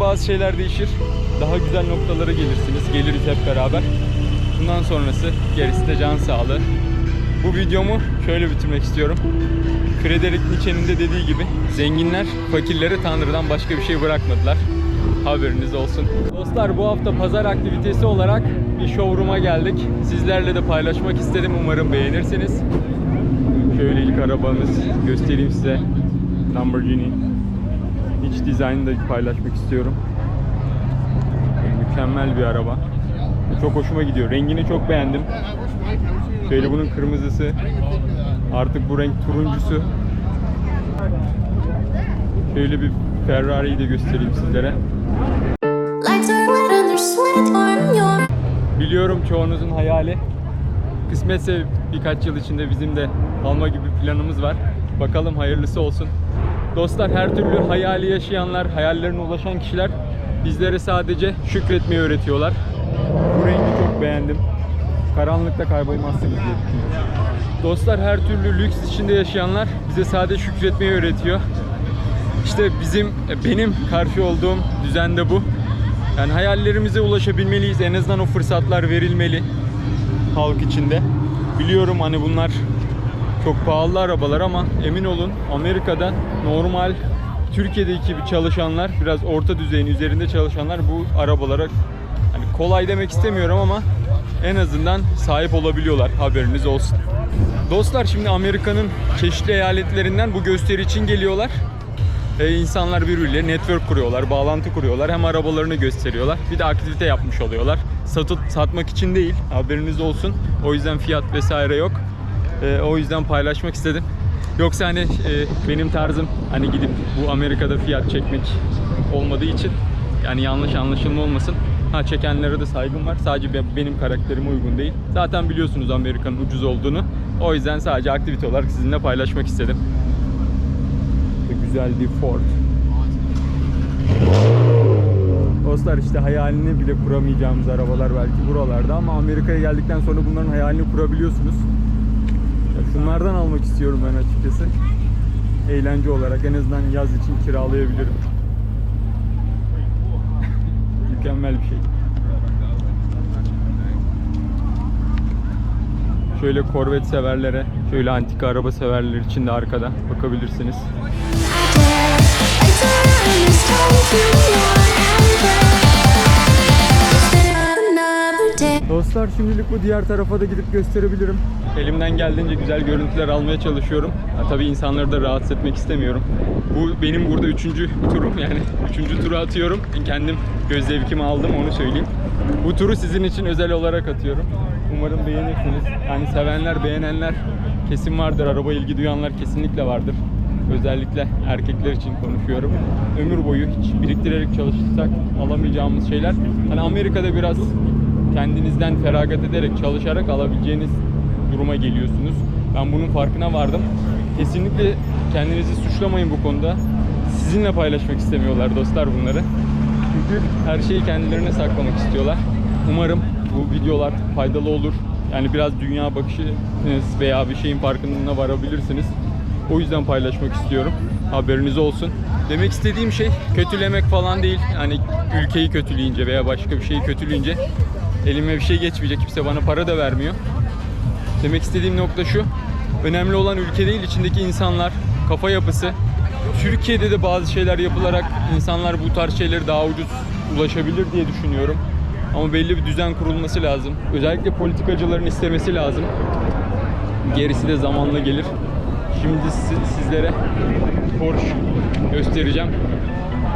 bazı şeyler değişir. Daha güzel noktalara gelirsiniz. Geliriz hep beraber. Bundan sonrası gerisi de can sağlığı. Bu videomu şöyle bitirmek istiyorum. Frederick Nietzsche'nin de dediği gibi zenginler fakirlere Tanrı'dan başka bir şey bırakmadılar. Haberiniz olsun. Dostlar bu hafta pazar aktivitesi olarak bir showroom'a geldik. Sizlerle de paylaşmak istedim. Umarım beğenirsiniz. Şöyle ilk arabamız göstereyim size. Lamborghini. İç dizaynını da paylaşmak istiyorum. Mükemmel bir araba. Çok hoşuma gidiyor. Rengini çok beğendim. Şöyle bunun kırmızısı. Artık bu renk turuncusu. Şöyle bir Ferrari'yi de göstereyim sizlere. Biliyorum çoğunuzun hayali. Kısmetse birkaç yıl içinde bizim de alma gibi planımız var. Bakalım hayırlısı olsun. Dostlar her türlü hayali yaşayanlar, hayallerine ulaşan kişiler bizlere sadece şükretmeyi öğretiyorlar. Bu rengi çok beğendim. Karanlıkta kaybolmazsınız diye düşünüyorum. Dostlar her türlü lüks içinde yaşayanlar bize sadece şükretmeyi öğretiyor. İşte bizim, benim karşı olduğum düzen de bu. Yani hayallerimize ulaşabilmeliyiz. En azından o fırsatlar verilmeli halk içinde. Biliyorum hani bunlar çok pahalı arabalar ama emin olun Amerika'da normal Türkiye'deki gibi çalışanlar biraz orta düzeyin üzerinde çalışanlar bu arabalara hani kolay demek istemiyorum ama en azından sahip olabiliyorlar haberiniz olsun. Dostlar şimdi Amerika'nın çeşitli eyaletlerinden bu gösteri için geliyorlar. E, insanlar birbirleriyle network kuruyorlar, bağlantı kuruyorlar. Hem arabalarını gösteriyorlar. Bir de aktivite yapmış oluyorlar. Satıp satmak için değil. Haberiniz olsun. O yüzden fiyat vesaire yok. E, o yüzden paylaşmak istedim. Yoksa hani e, benim tarzım hani gidip bu Amerika'da fiyat çekmek olmadığı için yani yanlış anlaşılma olmasın. Ha çekenlere de saygım var. Sadece be- benim karakterime uygun değil. Zaten biliyorsunuz Amerika'nın ucuz olduğunu. O yüzden sadece aktivite olarak sizinle paylaşmak istedim. Güzel bir Ford. Dostlar işte hayalini bile kuramayacağımız arabalar belki buralarda ama Amerika'ya geldikten sonra bunların hayalini kurabiliyorsunuz. Ya şunlardan almak istiyorum ben açıkçası. Eğlence olarak en azından yaz için kiralayabilirim. Mükemmel bir şey. Şöyle korvet severlere, şöyle antika araba severler için de arkada bakabilirsiniz. Dostlar şimdilik bu diğer tarafa da gidip gösterebilirim. Elimden geldiğince güzel görüntüler almaya çalışıyorum. Ha, tabii insanları da rahatsız etmek istemiyorum. Bu benim burada üçüncü turum yani üçüncü turu atıyorum. Kendim göz zevkimi aldım onu söyleyeyim. Bu turu sizin için özel olarak atıyorum. Umarım beğenirsiniz. Yani sevenler, beğenenler kesin vardır. Araba ilgi duyanlar kesinlikle vardır. Özellikle erkekler için konuşuyorum. Ömür boyu hiç biriktirerek çalışırsak alamayacağımız şeyler. Hani Amerika'da biraz kendinizden feragat ederek çalışarak alabileceğiniz duruma geliyorsunuz. Ben bunun farkına vardım. Kesinlikle kendinizi suçlamayın bu konuda. Sizinle paylaşmak istemiyorlar dostlar bunları. Çünkü her şeyi kendilerine saklamak istiyorlar. Umarım bu videolar faydalı olur. Yani biraz dünya bakışınız veya bir şeyin farkına varabilirsiniz. O yüzden paylaşmak istiyorum. Haberiniz olsun. Demek istediğim şey kötülemek falan değil. Yani ülkeyi kötüleyince veya başka bir şeyi kötüleyince elime bir şey geçmeyecek. Kimse bana para da vermiyor. Demek istediğim nokta şu. Önemli olan ülke değil, içindeki insanlar, kafa yapısı. Türkiye'de de bazı şeyler yapılarak insanlar bu tarz şeyleri daha ucuz ulaşabilir diye düşünüyorum. Ama belli bir düzen kurulması lazım. Özellikle politikacıların istemesi lazım. Gerisi de zamanla gelir. Şimdi si- sizlere Porsche göstereceğim.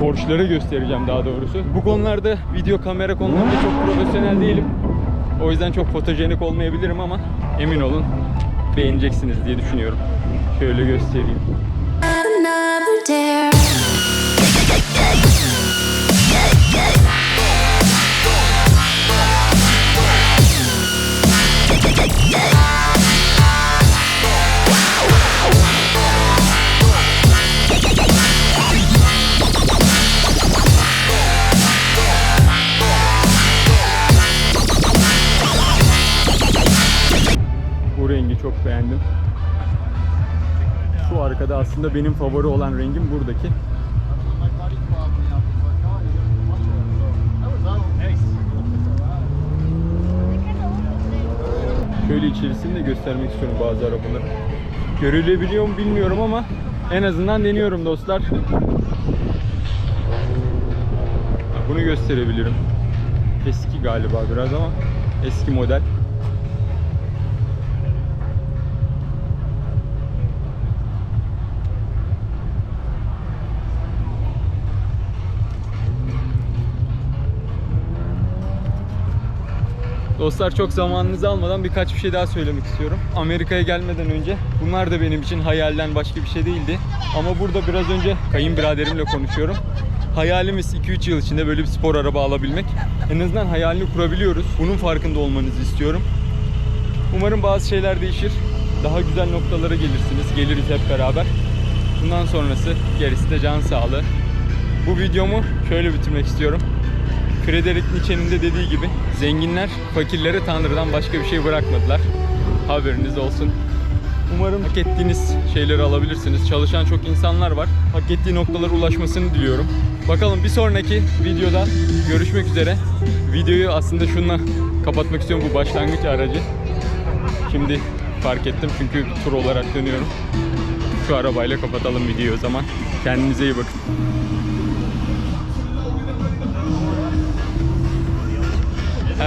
Porsche'ları göstereceğim daha doğrusu. Bu konularda video kamera konularında çok profesyonel değilim. O yüzden çok fotojenik olmayabilirim ama emin olun beğeneceksiniz diye düşünüyorum. Şöyle göstereyim. Bu rengi çok beğendim. Şu arkada aslında benim favori olan rengim buradaki. Şöyle içerisini de göstermek istiyorum bazı arabaları. Görülebiliyor mu bilmiyorum ama en azından deniyorum dostlar. Bunu gösterebilirim. Eski galiba biraz ama eski model. Dostlar çok zamanınızı almadan birkaç bir şey daha söylemek istiyorum. Amerika'ya gelmeden önce bunlar da benim için hayalden başka bir şey değildi. Ama burada biraz önce kayınbiraderimle konuşuyorum. Hayalimiz 2-3 yıl içinde böyle bir spor araba alabilmek. En azından hayalini kurabiliyoruz. Bunun farkında olmanızı istiyorum. Umarım bazı şeyler değişir. Daha güzel noktalara gelirsiniz. Geliriz hep beraber. Bundan sonrası gerisi de can sağlığı. Bu videomu şöyle bitirmek istiyorum. Friedrich Nietzsche'nin de dediği gibi zenginler fakirlere Tanrı'dan başka bir şey bırakmadılar. Haberiniz olsun. Umarım hak ettiğiniz şeyleri alabilirsiniz. Çalışan çok insanlar var. Hak ettiği noktalara ulaşmasını diliyorum. Bakalım bir sonraki videoda görüşmek üzere. Videoyu aslında şununla kapatmak istiyorum bu başlangıç aracı. Şimdi fark ettim çünkü tur olarak dönüyorum. Şu arabayla kapatalım videoyu o zaman. Kendinize iyi bakın.